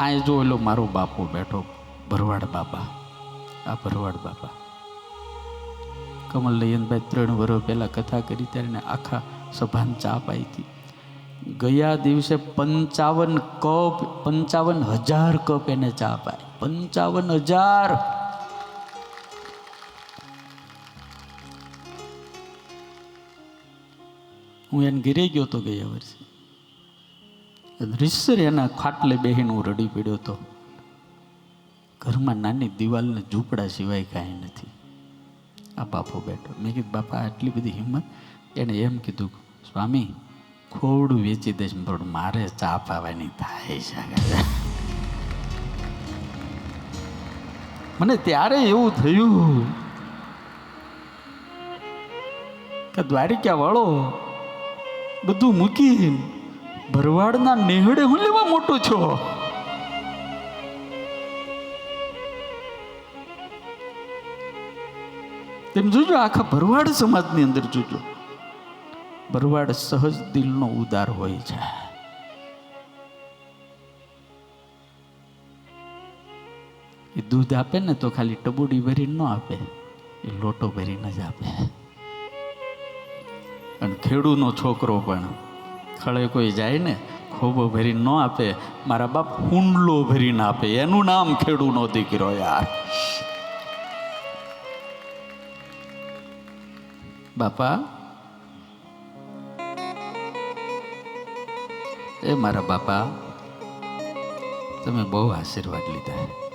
આ જો એલો મારો બાપો બેઠો, ભરવાડ બાપા, આ ભરવાડ બાપા. કમલ નયનભાઈ ત્રણ વર્ષ પહેલાં કથા કરી ત્યારે આખા સભાને ચા પાઈ હતી. ગયા દિવસે પંચાવન કપ, પંચાવન હજાર કપ એને ચા પાઈ પંચાવન હજાર! હું એને ઘેરે ગયો તો ગયા વર્ષે. રીસર એના ખાટલે બેહીને હું રડી પડ્યો હતો. ઘરમાં નાની દિવાલને ઝૂંપડા સિવાય કાંઈ નથી. આ બાપો બેઠો. મેં કીધું, બાપા, આટલી બધી હિંમત? એણે એમ કીધું, સ્વામી, ખોડું વેચી દઈશ, પણ મારે ચા પાવાની થાય છે મને ત્યારે એવું થયું કે દ્વારિકા વાળો બધું મૂકી ભરવાડના નેહડે હું લેવા મોટો છો? તેમ જોજો, આખા ભરવાડ સમાજની અંદર જોજો. ભરવાડ સહજ દિલનો ઉદાર હોય છે. એ દૂધ આપે ને તો ખાલી ટબુડી ભરીને ન આપે, એ લોટો ભરીને જ આપે. અને ખેડૂનો છોકરો પણ ખળે કોઈ જાય ને, ખોબો ભરીને ન આપે, મારા બાપ હુંડલો ભરીને આપે. એનું નામ ખેડૂનો દીકરો યાર. બાપા, એ મારા બાપા, તમે બહુ આશીર્વાદ લીધા.